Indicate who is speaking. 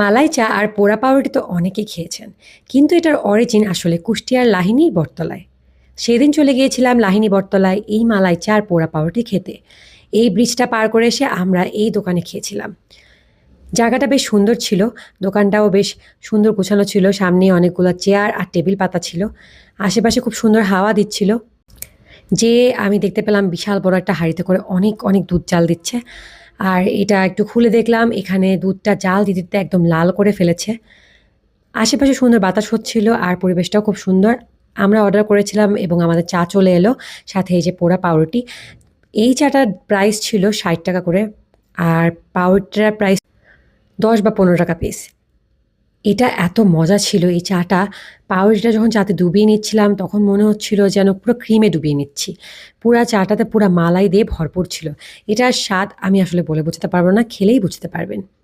Speaker 1: মালাই চা আর পোড়া পাউরুটি তো অনেকেই খেয়েছেন, কিন্তু এটার অরিজিন আসলে কুষ্টিয়ার লাহিনী বটতলায়। সেদিন চলে গিয়েছিলাম লাহিনী বটতলায় এই মালাই চা আর পোড়া পাউরুটি খেতে। এই ব্রিজটা পার করে এসে আমরা এই দোকানে খেয়েছিলাম। জায়গাটা বেশ সুন্দর ছিল, দোকানটাও বেশ সুন্দর গোছানো ছিল, সামনে অনেকগুলো চেয়ার আর টেবিল পাতা ছিল, আশেপাশে খুব সুন্দর হাওয়া দিচ্ছিল। যে আমি দেখতে পেলাম বিশাল বড় একটা হাঁড়িতে করে অনেক অনেক দুধ জাল দিচ্ছে। আর এটা একটু খুলে দেখলাম, এখানে দুধটা জাল দিতে দিতে একদম লাল করে ফেলেছে। আশেপাশে সুন্দর বাতাস হচ্ছিল আর পরিবেশটাও খুব সুন্দর। আমরা অর্ডার করেছিলাম এবং আমাদের চা চলে এলো, সাথে এই যে পোড়া পাউরুটি। এই চাটার প্রাইস ছিল ষাট টাকা করে, আর পাউরুটিটার প্রাইস দশ বা পনেরো টাকা পিস এটা এত মজা ছিল, এই চাটা। পাউরুটিটা যখন চাতে ডুবিয়ে নিচ্ছিলাম, তখন মনে হচ্ছিল যেন পুরো ক্রিমে ডুবিয়ে নিচ্ছি। পুরা চাটাতে পুরো মালাই দিয়ে ভরপুর ছিল। এটার স্বাদ আমি আসলে বলে বোঝাতে পারব না, খেলেই বুঝতে পারবেন।